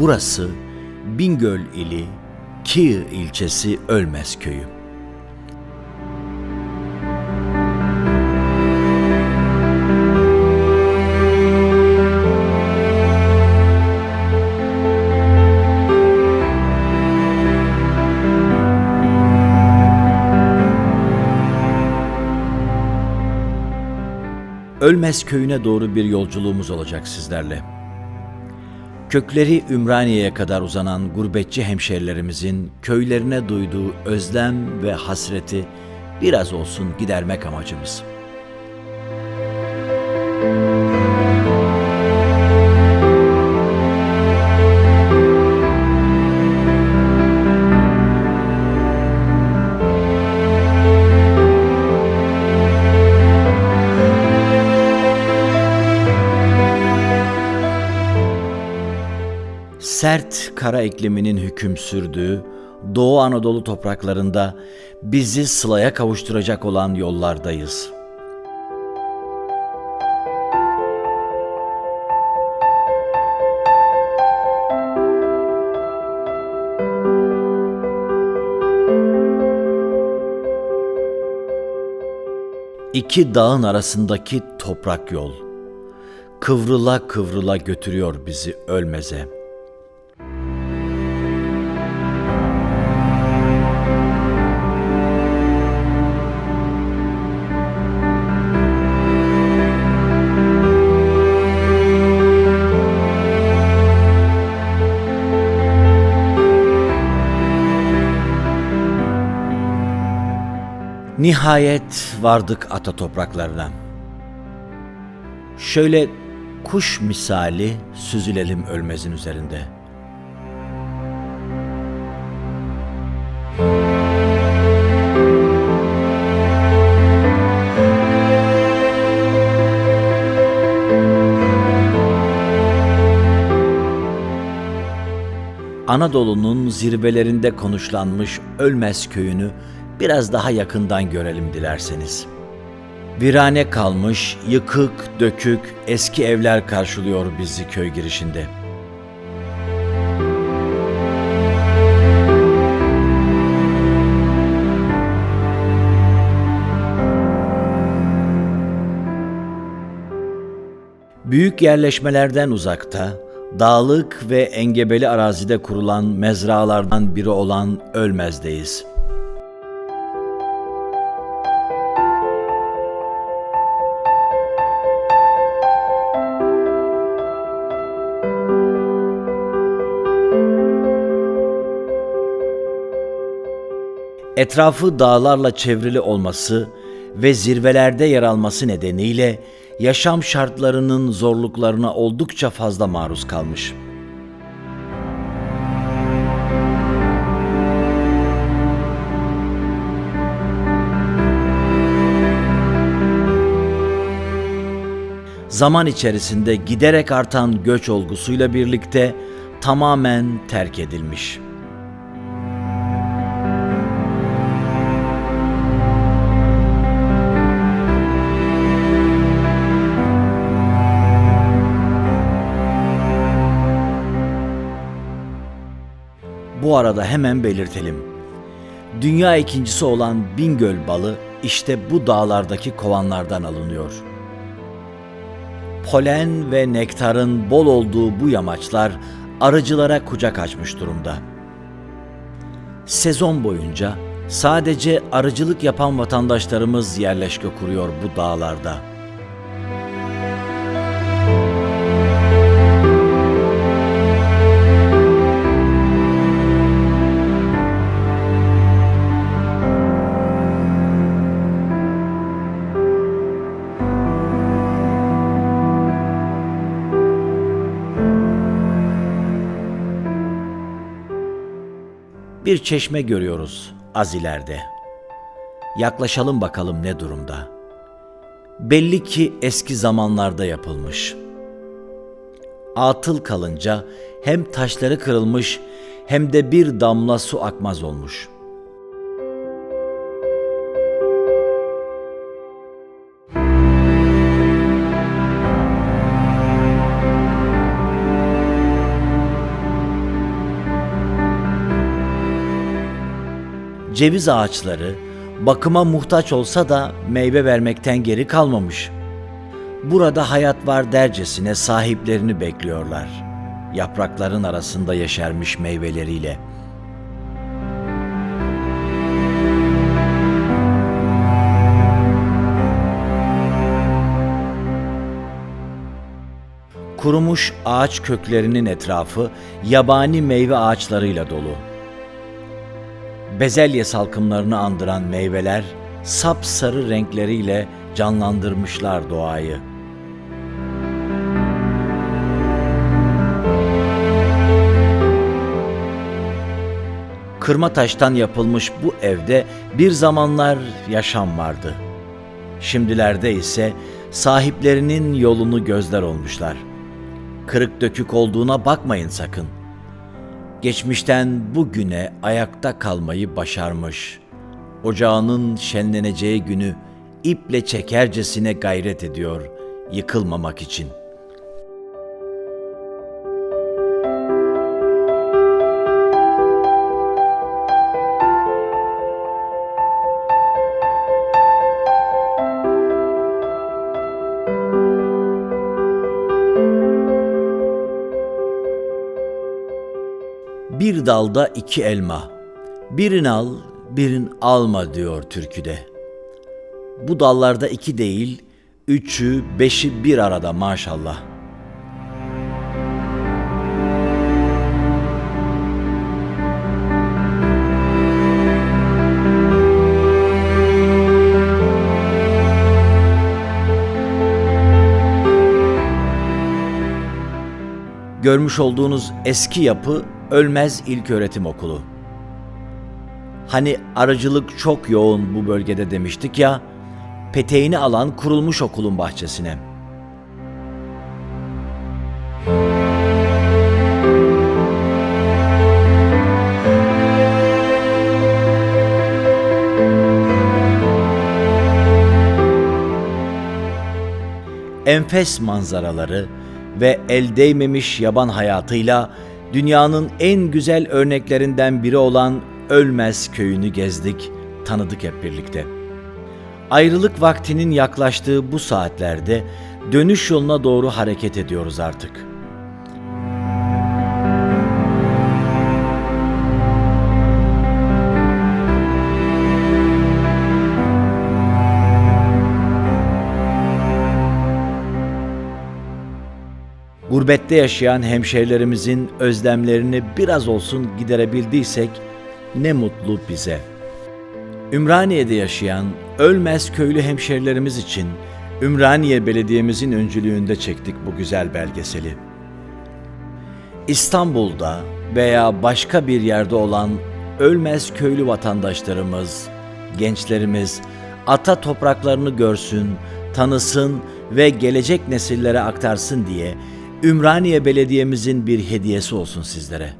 Burası Bingöl ili Kiğ ilçesi Ölmez köyü. Ölmez köyüne doğru bir yolculuğumuz olacak sizlerle. Kökleri Ümraniye'ye kadar uzanan gurbetçi hemşerilerimizin köylerine duyduğu özlem ve hasreti biraz olsun gidermek amacımız. Sert kara ikliminin hüküm sürdüğü Doğu Anadolu topraklarında bizi sılaya kavuşturacak olan yollardayız. İki dağın arasındaki toprak yol kıvrıla kıvrıla götürüyor bizi ölmeze. Nihayet vardık ata topraklarına. Şöyle kuş misali süzülelim ölmezin üzerinde. Anadolu'nun zirvelerinde konuşlanmış Ölmez köyünü biraz daha yakından görelim dilerseniz. Virane kalmış, yıkık, dökük, eski evler karşılıyor bizi köy girişinde. Büyük yerleşmelerden uzakta, dağlık ve engebeli arazide kurulan mezralardan biri olan Ölmez'deyiz. Etrafı dağlarla çevrili olması ve zirvelerde yer alması nedeniyle yaşam şartlarının zorluklarına oldukça fazla maruz kalmış. Zaman içerisinde giderek artan göç olgusuyla birlikte tamamen terk edilmiş. Bu arada hemen belirtelim. Dünya ikincisi olan Bingöl balı işte bu dağlardaki kovanlardan alınıyor. Polen ve nektarın bol olduğu bu yamaçlar arıcılara kucak açmış durumda. Sezon boyunca sadece arıcılık yapan vatandaşlarımız yerleşke kuruyor bu dağlarda. Bir çeşme görüyoruz az ileride. Yaklaşalım bakalım ne durumda. Belli ki eski zamanlarda yapılmış. Atıl kalınca hem taşları kırılmış hem de bir damla su akmaz olmuş. Ceviz ağaçları bakıma muhtaç olsa da meyve vermekten geri kalmamış. Burada hayat var dercesine sahiplerini bekliyorlar. Yaprakların arasında yeşermiş meyveleriyle. Kurumuş ağaç köklerinin etrafı yabani meyve ağaçlarıyla dolu bezelye salkımlarını andıran meyveler sapsarı renkleriyle canlandırmışlar doğayı. Kırma taştan yapılmış bu evde bir zamanlar yaşam vardı. Şimdilerde ise sahiplerinin yolunu gözler olmuşlar. Kırık dökük olduğuna bakmayın sakın.'' Geçmişten bugüne ayakta kalmayı başarmış. Ocağının şenleneceği günü iple çekercesine gayret ediyor yıkılmamak için. Dalda iki elma. Birini al, birin alma diyor türküde. Bu dallarda iki değil, üçü, beşi bir arada maşallah. Görmüş olduğunuz eski yapı Ölmez İlköğretim Okulu. Hani arıcılık çok yoğun bu bölgede demiştik ya, peteğini alan kurulmuş okulun bahçesine. Enfes manzaraları ve el değmemiş yaban hayatıyla dünyanın en güzel örneklerinden biri olan Ölmez köyünü gezdik, tanıdık hep birlikte. Ayrılık vaktinin yaklaştığı bu saatlerde dönüş yoluna doğru hareket ediyoruz artık. Gurbette yaşayan hemşehrilerimizin özlemlerini biraz olsun giderebildiysek ne mutlu bize. Ümraniye'de yaşayan ölmez köylü hemşehrilerimiz için Ümraniye Belediye'mizin öncülüğünde çektik bu güzel belgeseli. İstanbul'da veya başka bir yerde olan ölmez köylü vatandaşlarımız, gençlerimiz ata topraklarını görsün, tanısın ve gelecek nesillere aktarsın diye Ümraniye Belediye'mizin bir hediyesi olsun sizlere.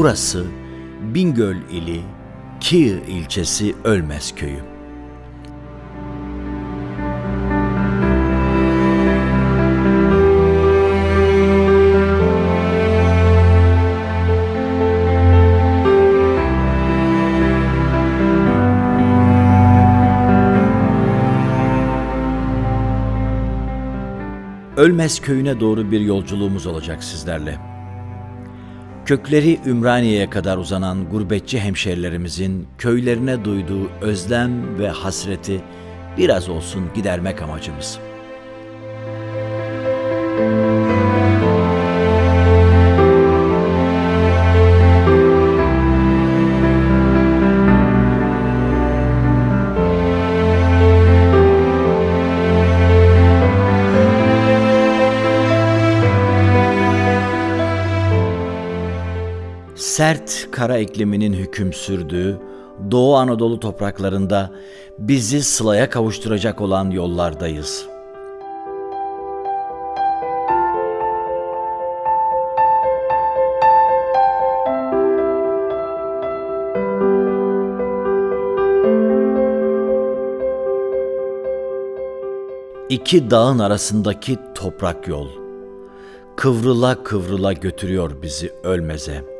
Burası Bingöl ili Kiğ ilçesi Ölmez köyü. Ölmez köyüne doğru bir yolculuğumuz olacak sizlerle. Kökleri Ümraniye'ye kadar uzanan gurbetçi hemşerilerimizin köylerine duyduğu özlem ve hasreti biraz olsun gidermek amacımız. Sert kara ikliminin hüküm sürdüğü Doğu Anadolu topraklarında bizi sılaya kavuşturacak olan yollardayız. İki dağın arasındaki toprak yol kıvrıla kıvrıla götürüyor bizi ölmeze.''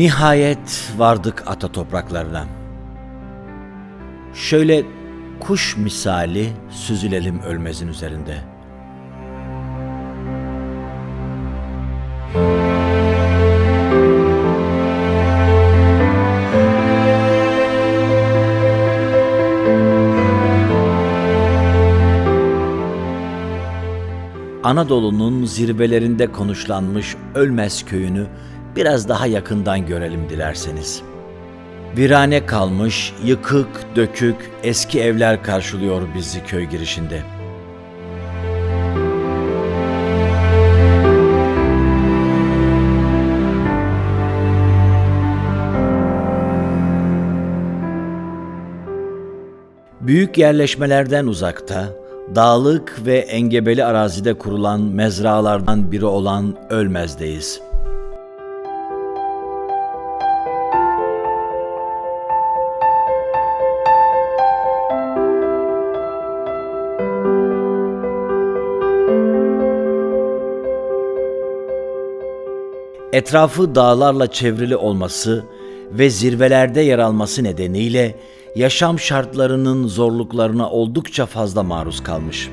Nihayet vardık ata topraklarına. Şöyle kuş misali süzülelim ölmezin üzerinde. Anadolu'nun zirvelerinde konuşlanmış Ölmez köyünü biraz daha yakından görelim dilerseniz. Virane kalmış, yıkık, dökük, eski evler karşılıyor bizi köy girişinde. Büyük yerleşmelerden uzakta, dağlık ve engebeli arazide kurulan mezralardan biri olan Ölmez'deyiz.'' Etrafı dağlarla çevrili olması ve zirvelerde yer alması nedeniyle yaşam şartlarının zorluklarına oldukça fazla maruz kalmış.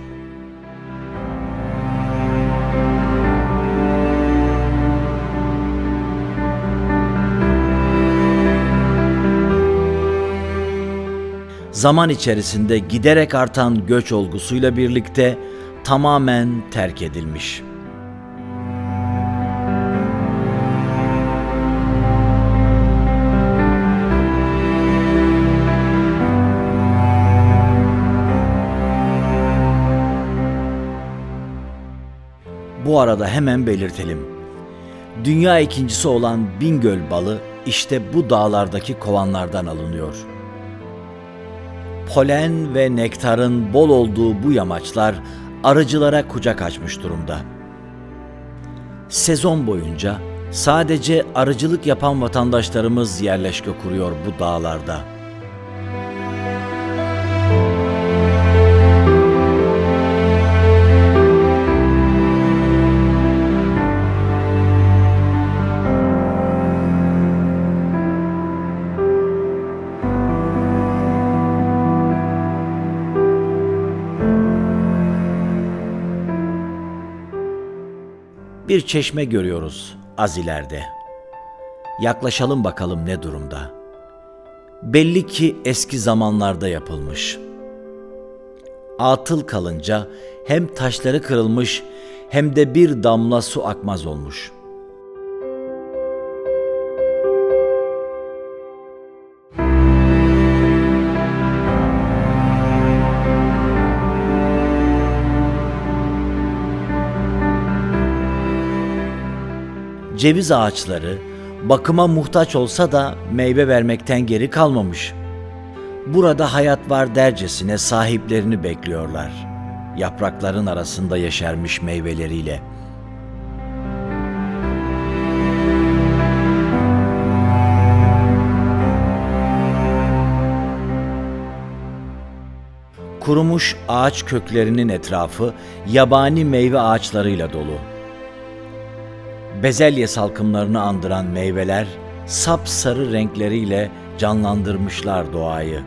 Zaman içerisinde giderek artan göç olgusuyla birlikte tamamen terk edilmiş. Bu arada hemen belirtelim. Dünya ikincisi olan Bingöl balı işte bu dağlardaki kovanlardan alınıyor. Polen ve nektarın bol olduğu bu yamaçlar arıcılara kucak açmış durumda. Sezon boyunca sadece arıcılık yapan vatandaşlarımız yerleşke kuruyor bu dağlarda. Bir çeşme görüyoruz az ileride. Yaklaşalım bakalım ne durumda. Belli ki eski zamanlarda yapılmış. Atıl kalınca hem taşları kırılmış hem de bir damla su akmaz olmuş.'' Ceviz ağaçları bakıma muhtaç olsa da meyve vermekten geri kalmamış. Burada hayat var dercesine sahiplerini bekliyorlar. Yaprakların arasında yeşermiş meyveleriyle. Kurumuş ağaç köklerinin etrafı yabani meyve ağaçlarıyla dolu. Bezelye salkımlarını andıran meyveler sapsarı renkleriyle canlandırmışlar doğayı.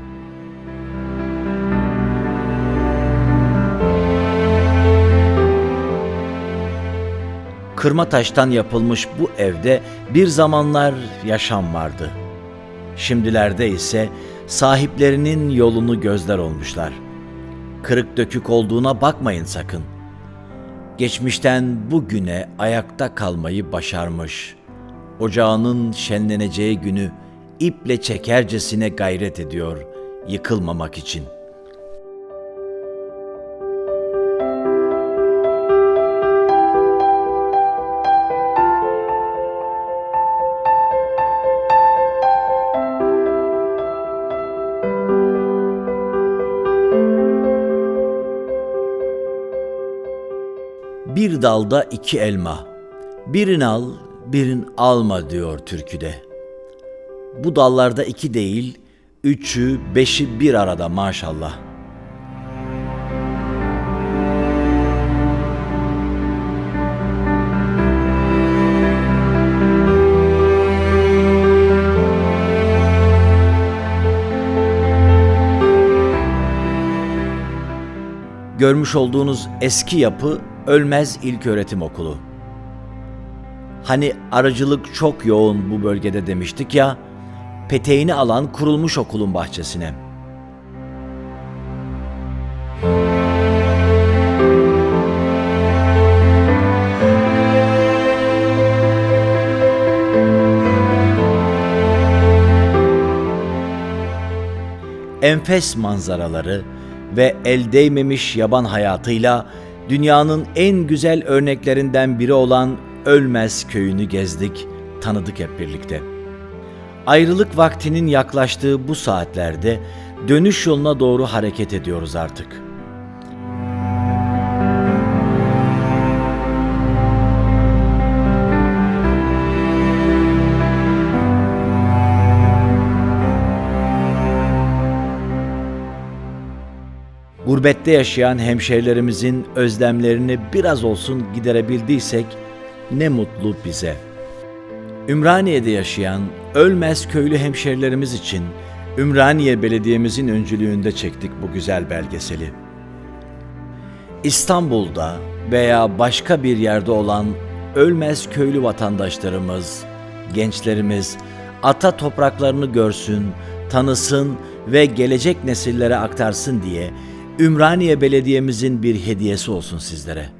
Kırma taştan yapılmış bu evde bir zamanlar yaşam vardı. Şimdilerde ise sahiplerinin yolunu gözler olmuşlar. Kırık dökük olduğuna bakmayın sakın. Geçmişten bugüne ayakta kalmayı başarmış. Ocağının şenleneceği günü iple çekercesine gayret ediyor yıkılmamak için.'' Bir dalda iki elma. Birini al, birin alma diyor türküde. Bu dallarda iki değil, üçü, beşi bir arada maşallah. Görmüş olduğunuz eski yapı Ölmez İlköğretim Okulu. Hani arıcılık çok yoğun bu bölgede demiştik ya, peteğini alan kurulmuş okulun bahçesine. enfes manzaraları ve el değmemiş yaban hayatıyla dünyanın en güzel örneklerinden biri olan Ölmez köyünü gezdik, tanıdık hep birlikte. Ayrılık vaktinin yaklaştığı bu saatlerde dönüş yoluna doğru hareket ediyoruz artık. Gurbette yaşayan hemşehrilerimizin özlemlerini biraz olsun giderebildiysek ne mutlu bize. Ümraniye'de yaşayan Ölmez köylü hemşehrilerimiz için Ümraniye Belediye'mizin öncülüğünde çektik bu güzel belgeseli. İstanbul'da veya başka bir yerde olan Ölmez köylü vatandaşlarımız, gençlerimiz ata topraklarını görsün, tanısın ve gelecek nesillere aktarsın diye Ümraniye Belediye'mizin bir hediyesi olsun sizlere.''